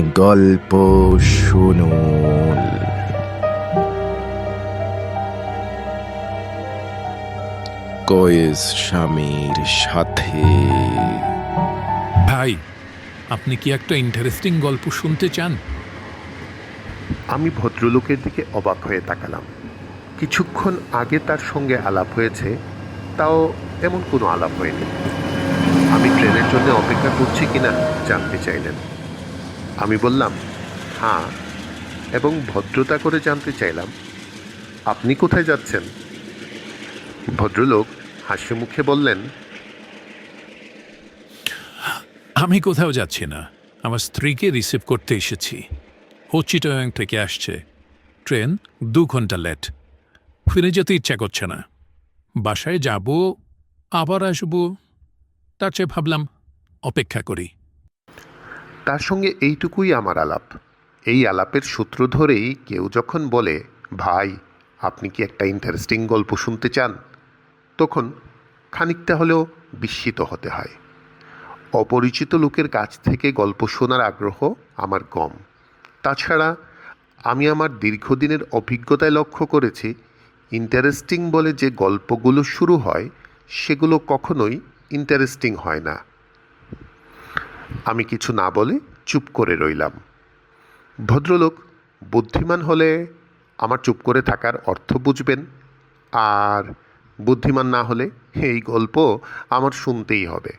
গল্প শুনুন। কয়েস স্বামীর সাথে। ভাই আপনি কি একটা ইন্টারেস্টিং গল্প শুনতে চান? আমি ভদ্রলোকের দিকে অবাক হয়ে তাকালাম। কিছুক্ষণ আগে তার সঙ্গে আলাপ হয়েছে তাও এমন কোনো আলাপ হয়নি। আমি ট্রেনের জন্য অপেক্ষা করছি কিনা জানতে চাইলেন। আমি বললাম হ্যাঁ এবং ভদ্রতা করে জানতে চাইলাম, আপনি কোথায় যাচ্ছেন? ভদ্রলোক হাসি মুখে বললেন, আমি কোথাও যাচ্ছি না। আমার স্ত্রীকে রিসিভ করতে এসেছি। ও থেকে আসছে। ট্রেন দু ঘণ্টা লেট। ফিরে যেতে ইচ্ছা করছে না। বাসায় যাব, আবার আসব। তার চেয়ে ভাবলাম, অপেক্ষা করি। তার সঙ্গে এইটুকুই আমার আলাপ। এই আলাপের সূত্র ধরেই কেউ যখন বলে, ভাই, আপনি কি একটা ইন্টারেস্টিং গল্প শুনতে চান? তখন খানিকটা হলেও বিস্মিত হতে হয়। অপরিচিত লোকের কাছ থেকে গল্প শোনার আগ্রহ আমার কম। তাছাড়া আমি আমার দীর্ঘদিনের অভিজ্ঞতায় লক্ষ্য করেছি ইন্টারেস্টিং বলে যে গল্পগুলো শুরু হয়, সেগুলো কখনোই ইন্টারেস্টিং হয় না। আমি কিছু না বলে চুপ করে রইলাম। ভদ্রলোক, বুদ্ধিমান হলে আমার চুপ করে থাকার অর্থ বুঝবেন। আর বুদ্ধিমান না হলে এই গল্প আমার শুনতেই হবে।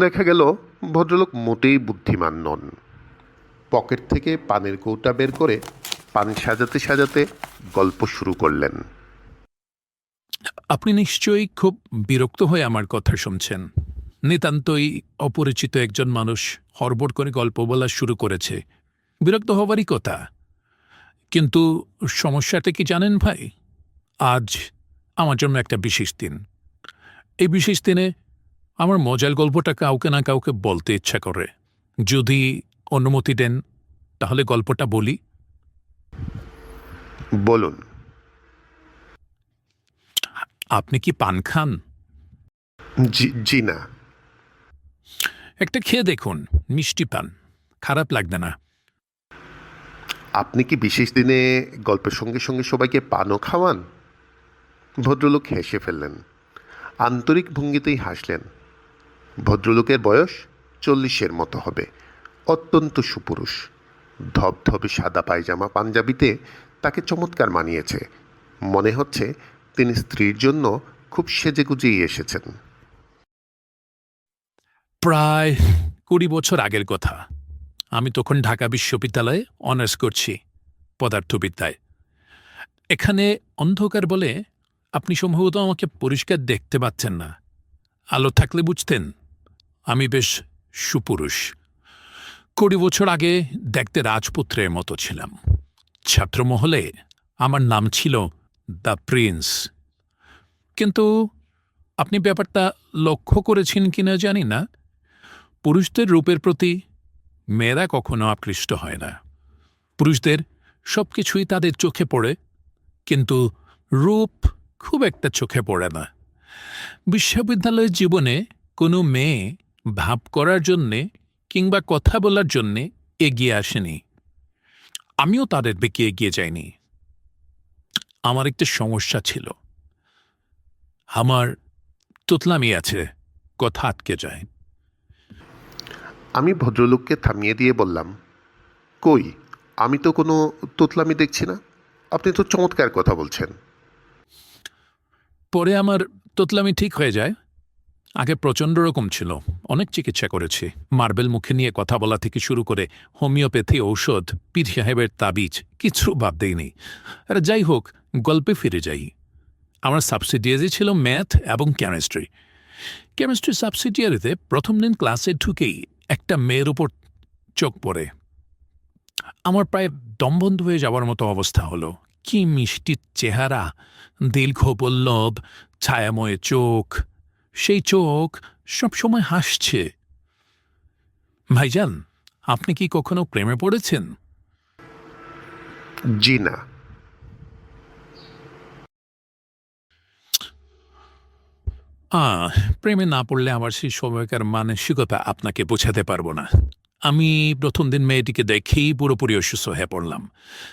দেখা গেল, ভদ্রলোক মোটেই বুদ্ধিমান নন। পকেট থেকে পানের কৌটা বের করে পান সাজাতে সাজাতে গল্প শুরু করলেন। আপনি নিশ্চয়ই খুব বিরক্ত হয়ে আমার কথা শুনছেন। নিতান্তই অপরিচিত একজন মানুষ হরবড় করে গল্প বলা শুরু করেছে। বিরক্ত হবারই কথা। কিন্তু সমস্যাটা কি জানেন ভাই? আজ আমার জন্য একটা বিশেষ দিন। এই বিশেষ দিনে আমার মজার গল্পটা কাউকে না কাউকে বলতে ইচ্ছা করে। যদি অনুমতি দেন তাহলে গল্পটা বলি। বলুন। আপনি কি পান খান? জি না। একটা খেয়ে দেখুন, মিষ্টি পান। খারাপ লাগবে না। আপনি কি বিশেষ দিনে গল্পের সঙ্গে সঙ্গে সবাইকে পানও খাওয়ান? ভদ্রলোক হেসে ফেললেন। আন্তরিক ভঙ্গিতেই হাসলেন। ভদ্রলোকের বয়স চল্লিশের মতো হবে। অত্যন্ত সুপুরুষ। ধবধবে সাদা পায়জামা পাঞ্জাবিতে তাকে চমৎকার মানিয়েছে। মনে হচ্ছে তিনি স্ত্রীর জন্য খুব সেজেগুজেই এসেছেন। প্রায় কুড়ি বছর আগের কথা। আমি তখন ঢাকা বিশ্ববিদ্যালয়ে অনার্স করছি পদার্থবিদ্যায়। এখানে অন্ধকার বলে আপনি সম্ভবত আমাকে পরিষ্কার দেখতে পাচ্ছেন না। আলো থাকলে বুঝতেন, আমি বেশ সুপুরুষ। কুড়ি বছর আগে দেখতে রাজপুত্রের মতো ছিলাম। ছাত্রমহলে আমার নাম ছিল দ্য প্রিন্স। কিন্তু আপনি ব্যাপারটা লক্ষ্য করেছেন কিনা জানি না। পুরুষদের রূপের প্রতি মেয়েরা কখনো আকৃষ্ট হয় না। পুরুষদের সব কিছুই তাদের চোখে পড়ে, কিন্তু রূপ খুব একটা চোখে পড়ে না। বিশ্ববিদ্যালয়ের জীবনে কোনো মেয়ে ভাব করার জন্যে কিংবা কথা বলার জন্যে এগিয়ে আসেনি। আমিও তাদের দিকে এগিয়ে যাইনি। আমার একটা সমস্যা ছিল। আমার তোতলামি আছে, কথা আটকে যায়। আমি ভদ্রলোককে থামিয়ে দিয়ে বললাম, কই, আমি তো কোনো তোতলামি দেখছি না। আপনি তো চমৎকার কথা বলছেন। পরে আমার তোতলামি ঠিক হয়ে যায়। আগে প্রচণ্ড রকম ছিল, অনেক চিকিৎসা করেছি। মার্বেল মুখে নিয়ে কথা বলা থেকে শুরু করে হোমিওপ্যাথি, ঔষধ পীর সাহেবের তাবিজ, কিছু বাদ দেয়নি আর যাই হোক, গল্পে ফিরে যাই। আমার সাবসিডিয়ারি ছিল ম্যাথ এবং কেমিস্ট্রি। কেমিস্ট্রি সাবসিডিয়ারিতে প্রথম দিন ক্লাসে ঢুকেই একটা মেয়ের ওপর চোখ পড়ে। আমার প্রায় দমবন্ধ হয়ে যাওয়ার মতো অবস্থা হলো। কি মিষ্টি চেহারা, দীর্ঘ পল্লব ছায়াময় চোখ। সেই চোখ সবসময় হাসছে। ভাইজান, আপনি কি কখনো প্রেমে পড়েছেন? জি না। আহ প্রেমে না পড়লে আমার সেই সময়কার মানসিকতা আপনাকে বোঝাতে পারব না। আমি প্রথম দিন মেয়েটিকে দেখেই পুরোপুরি অসুস্থ হয়ে পড়লাম।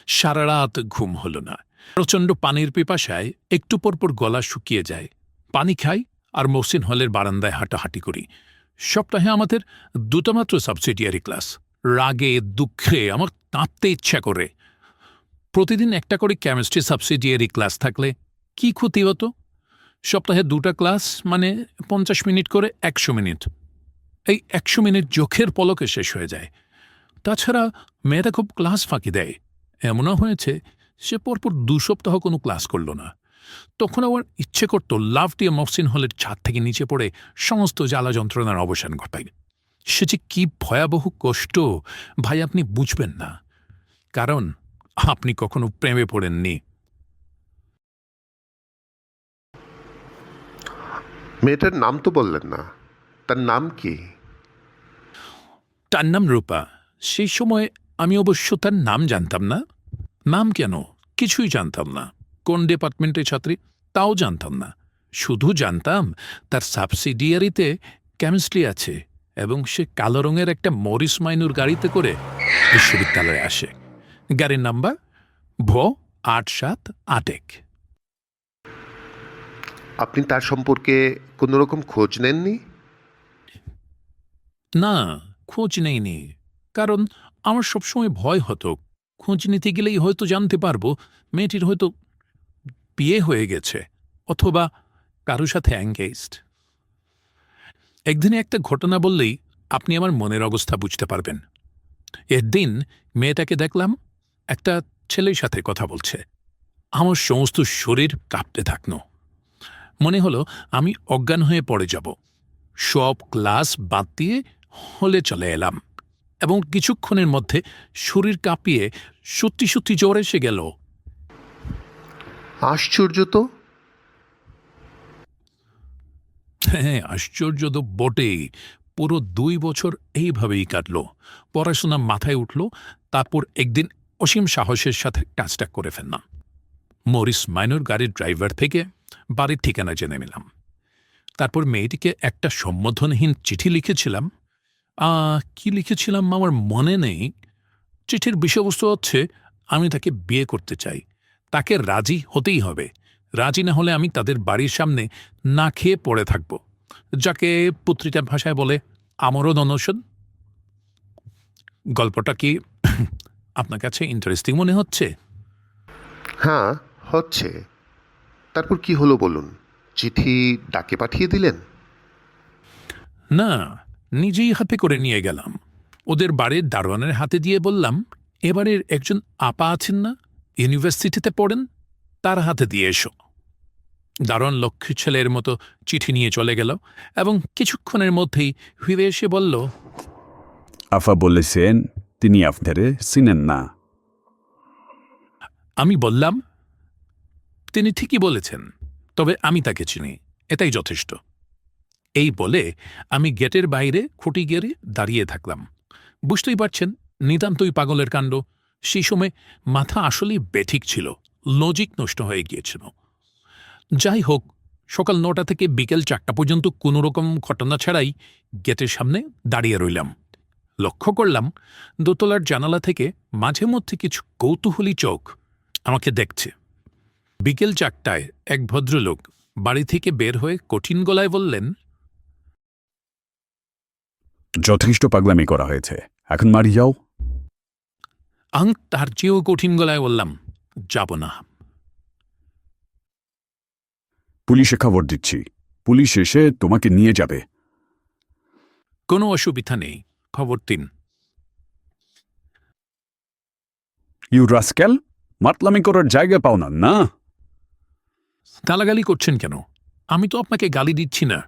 সারা রাত ঘুম হলো না। প্রচণ্ড পানির পিপাসায় একটু পরপর গলা শুকিয়ে যায়। পানি খাই আর মহসিন হলের বারান্দায় হাঁটাহাঁটি করি। সপ্তাহে আমাদের দুটো মাত্র সাবসিডিয়ারি ক্লাস। রাগে, দুঃখে, আমার কাঁপতে ইচ্ছা করে। প্রতিদিন একটা করে কেমিস্ট্রি সাবসিডিয়ারি ক্লাস থাকলে কি ক্ষতি হতো? সপ্তাহে দুটা ক্লাস মানে পঞ্চাশ মিনিট করে একশো মিনিট। এই একশো মিনিট চোখের পলকে শেষ হয়ে যায়। তাছাড়া মেয়েটা খুব ক্লাস ফাঁকি দেয়। এমনও হয়েছে, সে পরপর দু সপ্তাহ কোনো ক্লাস করল না। তখন আবার ইচ্ছে করত লাভ দিয়ে মহসিন হলের ছাদ থেকে নিচে পড়ে সমস্ত জ্বালা যন্ত্রণার অবসান ঘটায়। সে যে কি ভয়াবহ কষ্ট, ভাই আপনি বুঝবেন না। কারণ আপনি কখনো প্রেমে পড়েননি। মেয়েটার নাম তো বললেন না। তার নাম কি? তার নাম রূপা। সেই সময় আমি অবশ্য তার নাম জানতাম না। নাম কেন? কিছুই জানতাম না। কোন ডিপার্টমেন্টের ছাত্রী? তাও জানতাম না। শুধু জানতাম তার সাবসিডিয়ারিতে কেমিস্ট্রি আছে এবং সে কালো রঙের একটা মরিস মাইনুর গাড়িতে করে বিশ্ববিদ্যালয়ে আসে। গাড়ির নাম্বার ভ আট সাত আট এক। আপনি তার সম্পর্কে কোনো রকম খোঁজ নেননি? না, খোঁজ নেইনি। কারণ আমার সবসময় ভয় হতো। খোঁজ নিতে গেলেই হয়তো জানতে পারব, মেয়েটির হয়তো বিয়ে হয়ে গেছে, অথবা কারোর সাথে অ্যাঙ্গেজড একদিনে একটা ঘটনা বললেই আপনি আমার মনের অবস্থা বুঝতে পারবেন। একদিন মেয়েটাকে দেখলাম, একটা ছেলের সাথে কথা বলছে। আমার সমস্ত শরীর কাঁপতে থাকল। মনে হলো আমি অজ্ঞান হয়ে পড়ে যাব। সব ক্লাস বাদ দিয়ে হলে চলে এলাম এবং কিছুক্ষণের মধ্যে শরীর কাঁপিয়ে সত্যি সত্যি জ্বর এসে গেল। আশ্চর্য তো। হ্যাঁ আশ্চর্য তো বটেই। পুরো দুই বছর এইভাবেই কাটল। পড়াশোনা মাথায় উঠল তারপর একদিন অসীম সাহসের সাথে কাজটা করে ফেললাম। মরিস মাইনর গাড়ির ড্রাইভার থেকে বাড়ির ঠিকানা জেনে নিলাম। তারপর মেয়েটিকে একটা সম্বোধনহীন চিঠি লিখেছিলাম। কি লিখেছিলাম আমার মনে নেই। চিঠির বিষয়বস্তু হচ্ছে, আমি তাকে বিয়ে করতে চাই। তাকে রাজি হতেই হবে। রাজি না হলে আমি তাদের বাড়ির সামনে না খেয়ে পড়ে থাকব। যাকে পুত্রিকার ভাষায় বলে আমারও দনৌষধ গল্পটা কি আপনার কাছে ইন্টারেস্টিং মনে হচ্ছে? হ্যাঁ হচ্ছে। তারপর কি হলো বলুন? চিঠি ডাকে পাঠিয়ে দিলেন? না নিজেই হাতে করে নিয়ে গেলাম। ওদের বাড়ির দারোয়ানের হাতে দিয়ে বললাম এবারের একজন আপা আছেন না? ইউনিভার্সিটিতে পড়েন? তার হাতে দিয়ে এসো। দারোয়ান লক্ষ্মী ছেলের মতো চিঠি নিয়ে চলে গেল এবং কিছুক্ষণের মধ্যেই ফিরে এসে বলল আফা বলেছেন তিনি আপনারে চিনেন না। আমি বললাম তিনি ঠিকই বলেছেন, তবে আমি তাকে চিনি, এটাই যথেষ্ট। এই বলে আমি গেটের বাইরে খুঁটি গেড়ে দাঁড়িয়ে থাকলাম। বুঝতেই পারছেন, নিতান্তই পাগলের কাণ্ড। সেই সময় মাথা আসলেই বেঠিক ছিল লজিক নষ্ট হয়ে গিয়েছিল। যাই হোক, সকাল নটা থেকে বিকেল চারটা পর্যন্ত কোনো রকম ঘটনা ছাড়াই গেটের সামনে দাঁড়িয়ে রইলাম। লক্ষ্য করলাম, দোতলার জানালা থেকে মাঝে মধ্যে কিছু কৌতূহলী চোখ আমাকে দেখছে। বিকেল চারটায় এক ভদ্রলোক বাড়ি থেকে বের হয়ে কঠিন গলায় বললেন যথেষ্ট পাগলামি করা হয়েছে। এখন মারি যাও। আং তার চেয়েও কঠিন গলায় বললাম যাব না। পুলিশে খবর দিচ্ছি। পুলিশ এসে তোমাকে নিয়ে যাবে। কোনো অসুবিধা নেই খবর দিন। ইউ রাস্কেল মাতলামি করার জায়গা পাও না না? গালাগালি করছেন কেন? আমি তো আপনাকে গালি দিচ্ছি না।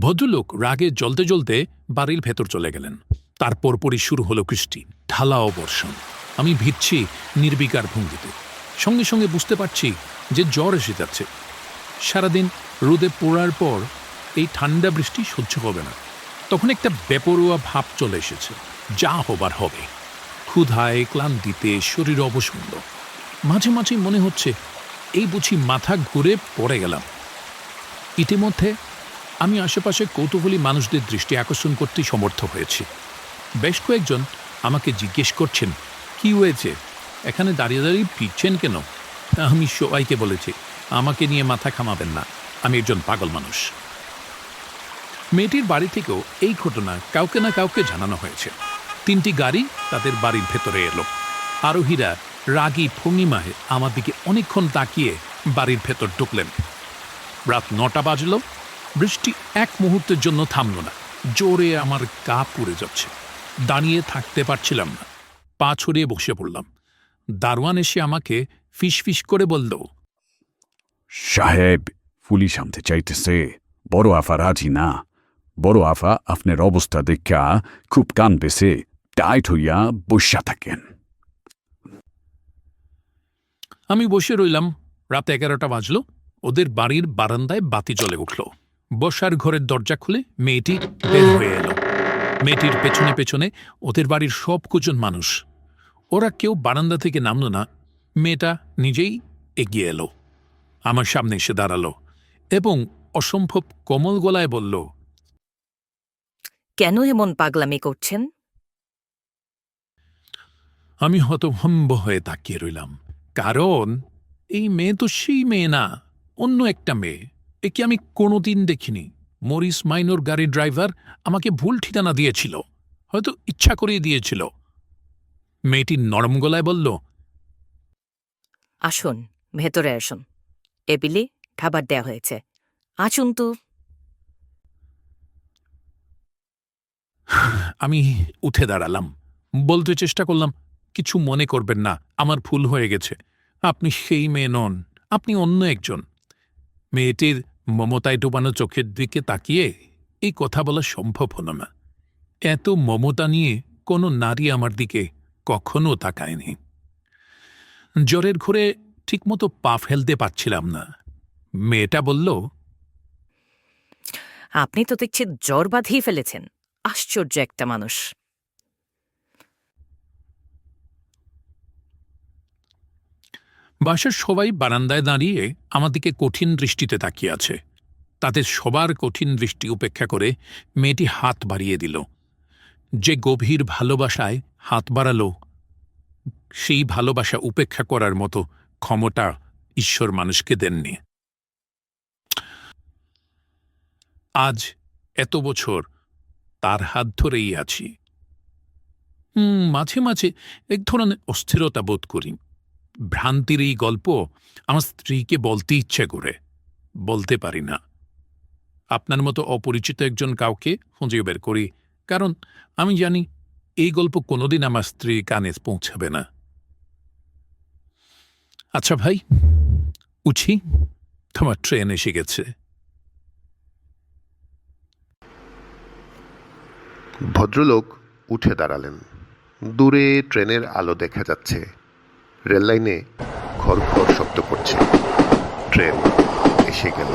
ভদ্রলোক রাগে জ্বলতে জ্বলতে বাড়ির ভেতর চলে গেলেন। তারপর পরই শুরু হলো বৃষ্টি ঢালাও বর্ষণ আমি ভিড়ছি নির্বিকার ভঙ্গিতে। সঙ্গে সঙ্গে বুঝতে পারছি যে জ্বর এসে যাচ্ছে। সারাদিন রোদে পোড়ার পর এই ঠান্ডা বৃষ্টি সহ্য হবে না। তখন একটা বেপরোয়া ভাব চলে এসেছে, যা হবার হবে। ক্ষুধায় ক্লান্তিতে শরীর অবসন্ন মাঝে মাঝে মনে হচ্ছে, এই বুঝি মাথা ঘুরে পড়ে গেলাম। ইতিমধ্যে আমি আশেপাশে কৌতূহলী মানুষদের দৃষ্টি আকর্ষণ করতে সমর্থ হয়েছি। বেশ কয়েকজন আমাকে জিজ্ঞেস করছেন, কি হয়েছে? এখানে দাঁড়িয়ে দাঁড়িয়ে ফিরছেন কেন? আমি সবাইকে বলেছি, আমাকে নিয়ে মাথা খামাবেন না, আমি একজন পাগল মানুষ। মেয়েটির বাড়ি থেকেও এই ঘটনা কাউকে না কাউকে জানানো হয়েছে। তিনটি গাড়ি তাদের বাড়ির ভেতরে এলো। আরোহীরা রাগী ভঙ্গিমায় আমার দিকে অনেকক্ষণ তাকিয়ে বাড়ির ভেতর ঢুকলেন। রাত নটা বাজল, বৃষ্টি এক মুহূর্তের জন্য থামল না। জোরে আমার গা পুড়ে যাচ্ছে। দাঁড়িয়ে থাকতে পারছিলাম না। পা ছড়িয়ে বসে পড়লাম। দারোয়ান এসে আমাকে ফিস ফিস করে বলল, সাহেব, পুলিশ আনতে চাইতেছে। বড় আফা রাজি না। বড় আফা আপনার অবস্থা দেখা খুব কান পেছে। টাইট হইয়া বসা থাকেন। আমি বসে রইলাম। রাত এগারোটা বাজলো। ওদের বাড়ির বারান্দায় বাতি জ্বলে উঠল। বসার ঘরের দরজা খুলে মেয়েটি বের হয়ে এলো। মেয়েটির পেছনে পেছনে ওদের বাড়ির সব কুজন মানুষ। ওরা কেউ বারান্দা থেকে নামলো না। মেয়েটা নিজেই এগিয়ে এলো। আমার সামনে এসে দাঁড়াল এবং অসম্ভব কোমল গলায় বলল কেন এমন পাগলামি করছেন? আমি হতভম্ব হয়ে তাকিয়ে রইলাম। কারণ এই মেয়ে তো সেই মেয়ে না অন্য একটা মেয়ে। একে আমি কোনোদিন দেখিনি। মরিস মাইনর গাড়ির ড্রাইভার আমাকে ভুল ঠিকানা দিয়েছিল হয়তো ইচ্ছা করিয়ে দিয়েছিল। মেয়েটি নরম গলায় বলল আসুন ভেতরে আসুন। টেবিলে খাবার দেয়া হয়েছে। আসুন তো। আমি উঠে দাঁড়ালাম বলতে চেষ্টা করলাম কিছু মনে করবেন না, আমার ভুল হয়ে গেছে। আপনি সেই মেয়ে নন, আপনি অন্য একজন। মেয়েটির মমতায় ডোবানো চোখের দিকে তাকিয়ে এই কথা বলা সম্ভব হল না। এত মমতা নিয়ে কোনো নারী আমার দিকে কখনো তাকায়নি। জ্বরের ঘরে ঠিকমতো পা ফেলতে পারছিলাম না। মেয়েটা বলল, আপনি তো দেখছি জ্বর বাঁধিয়ে ফেলেছেন। আশ্চর্য একটা মানুষ। বাসার সবাই বারান্দায় দাঁড়িয়ে আমার দিকে কঠিন দৃষ্টিতে তাকিয়ে আছে। তাদের সবার কঠিন দৃষ্টি উপেক্ষা করে মেয়েটি হাত বাড়িয়ে দিল। যে গভীর ভালোবাসায় হাত বাড়ালো, সেই ভালোবাসা উপেক্ষা করার মতো ক্ষমতা ঈশ্বর মানুষকে দেননি। আজ এত বছর তার হাত ধরেই আছি। হুম, মাঝে মাঝে এক ধরনের অস্থিরতা বোধ করি। ভ্রান্তির এই গল্প আমার স্ত্রীকে বলতে ইচ্ছে করে। বলতে পারি না। আপনার মতো অপরিচিত একজন কাউকে খুঁজে বের করি, কারণ আমি জানি এই গল্প কোনোদিন আমার স্ত্রী কানে পৌঁছাবে না। আচ্ছা ভাই, উঠি, তোমার ট্রেন এসে গেছে। ভদ্রলোক উঠে দাঁড়ালেন। দূরে ট্রেনের আলো দেখা যাচ্ছে। রেললাইনে ঘর ঘর শব্দ করছে। ট্রেন এসে গেল।